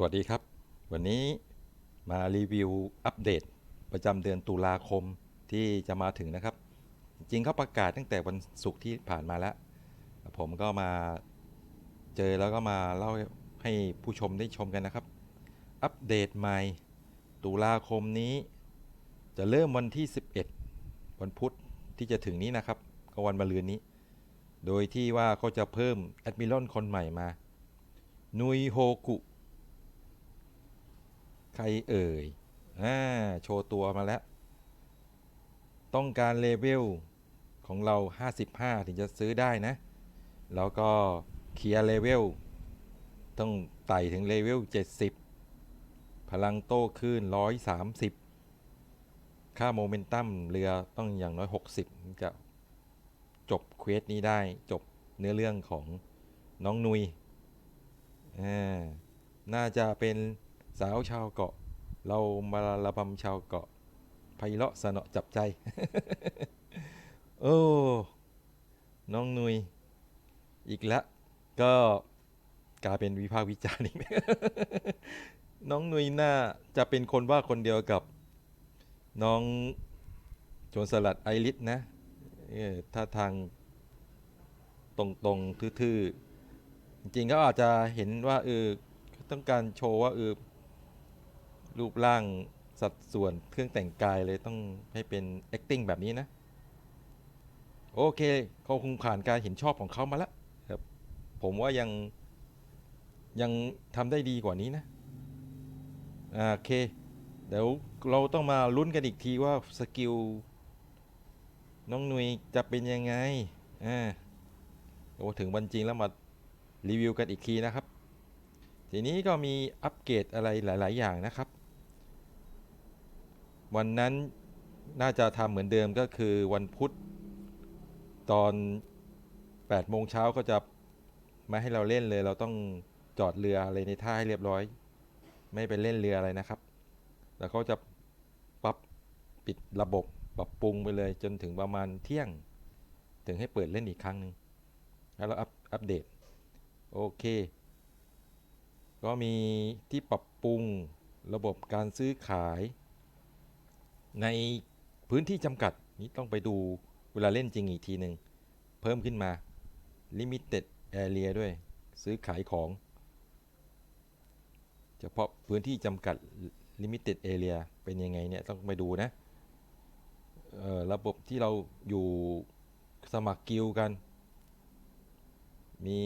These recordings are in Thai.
สวัสดีครับ วันนี้มารีวิวอัปเดตประจำเดือนตุลาคมที่จะมาถึงนะครับ จริงเขาประกาศตั้งแต่วันศุกร์ที่ผ่านมาแล้ว ผมก็มาเจอแล้วก็มาเล่าให้ผู้ชมได้ชมกันนะครับ อัปเดตใหม่ตุลาคมนี้ จะเริ่มวันที่ 11 วันพุธที่จะถึงนี้นะครับ ก็วันมะรืนนี้ โดยที่ว่าเขาจะเพิ่มแอดมิรอนคนใหม่มานุยโฮกุ ใครเอ่ยอ่าโชว์ตัวมาแล้ว ต้องการเลเวลของเรา 55 ถึงจะซื้อได้นะ แล้วก็เคลียร์เลเวลต้องไต่ถึงเลเวล 70 พลังโต้คลื่น 130 ค่าโมเมนตัมเรือต้องอย่างน้อย 60 จะจบเควสนี้ได้จบเนื้อเรื่องของน้องนุย อ่า น่าจะเป็น สาวชาวเกาะ เรามาระบำชาวเกาะไพเราะสนอจับใจ โอ้ น้องนุย อีกแล้ว ก็กลายเป็นวิพากษ์วิจารณ์อีก น้องนุยน่าจะเป็นคนว่าคนเดียวกับ น้องโจรสลัดไอริสนะถ้าทางตรงๆทื่อๆ จริงๆก็อาจจะเห็นว่าเออต้องการโชว์ว่าเออ รูปร่างสัดส่วนเครื่องแต่งกายเลยต้องให้เป็น acting แบบนี้นะ โอเคเขาคงผ่านการเห็นชอบของเขามาแล้วครับผมว่ายังยังทำได้ดีกว่านี้นะอ่าโอเค เดี๋ยวเราต้องมาลุ้นกันอีกทีว่าสกิลน้องนุยจะเป็นยังไงอ่าโอ้ถึงวันจริงแล้วมารีวิวกันอีกทีนะครับ ทีนี้ก็มีอัปเกรดอะไรหลาย ๆ อย่างนะครับ วันนั้นน่าจะทำเหมือนเดิมก็คือวันพุธตอน8โมงเช้าก็จะไม่ให้เราเล่นเลย เราต้องจอดเรืออะไรในท่าให้เรียบร้อย ไม่ไปเล่นเรืออะไรนะครับ แล้วเขาจะปรับปิดระบบปรับปรุงไปเลยจนถึงประมาณเที่ยง ถึงให้เปิดเล่นอีกครั้งหนึ่งแล้วเราอัปอัปเดตโอเค ก็มีที่ปรับปรุงระบบการซื้อขาย ในพื้นที่จำกัดนี้ต้องไปดูเวลาเล่นจริงอีกทีหนึ่งเพิ่มขึ้นมา Limited Area ด้วย ซื้อขายของ เฉพาะพื้นที่จำกัด Limited Area เป็นยังไงเนี่ย ต้องไปดูนะระบบที่เราอยู่สมัครกิลกัน มี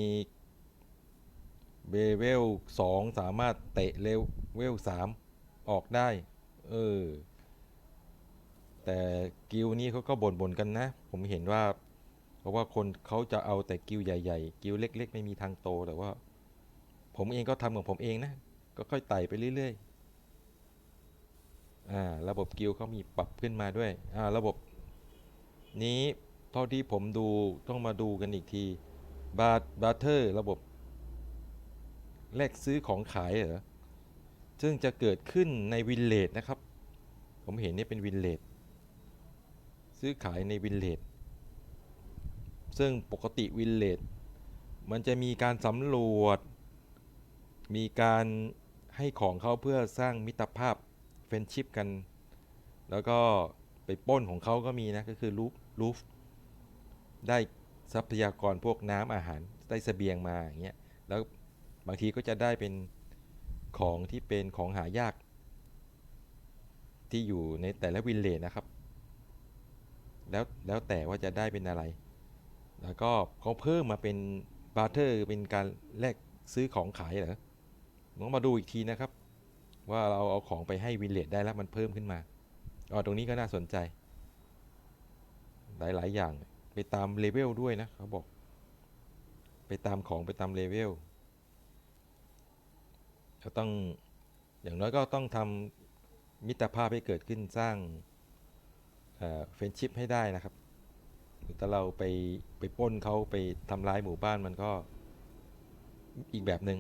เบเวล2สามารถเตะเลเวล3ออกได้ เออ แต่กิลนี้เขาก็บ่นๆกันนะ ผมเห็นว่าเพราะว่าคนเขาจะเอาแต่กิลใหญ่ ๆ กิลเล็ก ๆ ไม่มีทางโตแต่ว่า ผมเองก็ทำของผมเองนะ ก็ค่อยไต่ไปเรื่อยๆอ่าระบบกิลเขามีปรับขึ้นมาด้วยอ่าระบบ นี้เท่าที่ผมดูต้องมาดูกันอีกทีบาร์บาร์เทอร์ระบบแลกซื้อของขายเหรอซึ่งจะเกิดขึ้นในวินเลดนะครับ ผมเห็นนี่เป็นวินเลด ซื้อขายในวินเลดซึ่งปกติวินเลดมันจะมีการสำรวจ มีการให้ของเขาเพื่อสร้างมิตรภาพเฟรนชิพกัน แล้วก็ไปป้นของเขาก็มีนะ ก็คือรูฟรูฟได้ทรัพยากรพวกน้ำอาหารได้เสบียงมาอย่างเงี้ยแล้วบางทีก็จะได้เป็นของที่เป็นของหายาก ที่อยู่ในแต่ละวินเลจนะครับ แล้วแล้วแต่ว่าจะได้เป็นอะไร แล้วก็เขาเพิ่มมาเป็นบาร์เทอร์เป็นการแลกซื้อของขายเหรอต้องมาดูอีกทีนะครับ ว่าเราเอาของไปให้วินเลจได้แล้วมันเพิ่มขึ้นมาอ๋อตรงนี้ก็น่าสนใจ หลายๆอย่างไปตามเลเวลด้วยนะเขาบอก ไปตามของไปตามเลเวลก็ต้องอย่างน้อยก็ต้องทำมิตรภาพให้เกิดขึ้นสร้าง เฟนชิพให้ได้นะครับถ้าเราไปไปป้นเขาไปทำร้ายหมู่บ้านมันก็อีกแบบหนึง่ง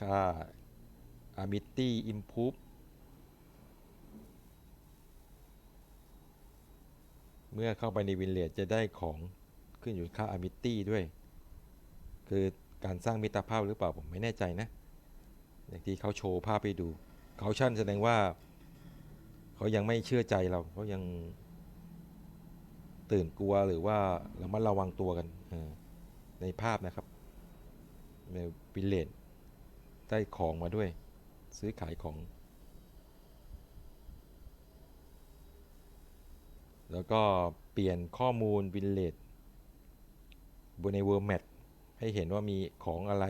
ค่า Amity Improve เมื่อเข้าไปในวินเลจจะได้ของขึ้นอยู่ค่า Amity ด้วย คือการสร้างมิตรภาพหรือเปล่าผมไม่แน่ใจนะอย่างที่เขาโชว์ภาพให้ดู เขาชั่นแสดงว่า เขายังไม่เชื่อใจเราเขายังตื่นกลัวหรือว่าระมัดระวังตัวกันอในภาพนะครับในวิลเลจได้ของมาด้วย ซื้อขายของ แล้วก็เปลี่ยนข้อมูลวิลเลจบนในเวิร์แมทให้เห็นว่ามีของอะไร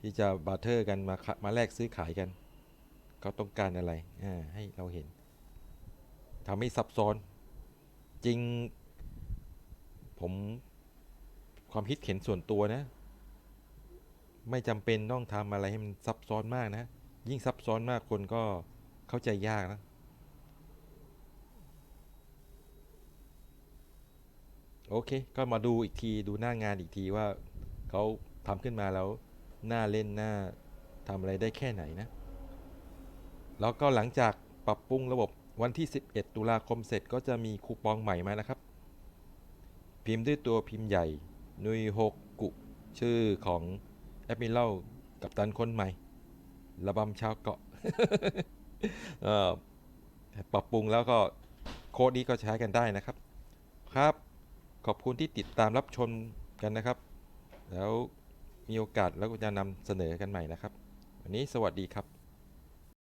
ที่จะบาร์เทอร์กันมามาแลกซื้อขายกัน เขาต้องการอะไรให้เราเห็น ทำให้ซับซ้อน จริง ผมความคิดเห็นส่วนตัวนะ ไม่จำเป็นต้องทำอะไรให้มันซับซ้อนมากนะ ยิ่งซับซ้อนมากคนก็เข้าใจยากนะโอเค ก็มาดูอีกทีดูหน้างานอีกทีว่าเขาทำขึ้นมาแล้วหน่าเล่นหน่าทำอะไรได้แค่ไหนนะ แล้วก็หลังจากปรับปรุงระบบ วันที่ 11 ตุลาคมเสร็จก็จะมีคูปองใหม่มานะครับ พิมพ์ด้วยตัวพิมพ์ใหญ่นุยฮกกุ ชื่อของแอดมิเล่ากับตันคนใหม่ ระบำชาวเกาะอ่อปรับปรุงแล้วก็โค้ดนี้ก็ใช้กันได้นะครับ ครับ ขอบคุณที่ติดตามรับชมกันนะครับ แล้วมีโอกาสแล้วก็จะนำเสนอกันใหม่นะครับ วันนี้สวัสดีครับ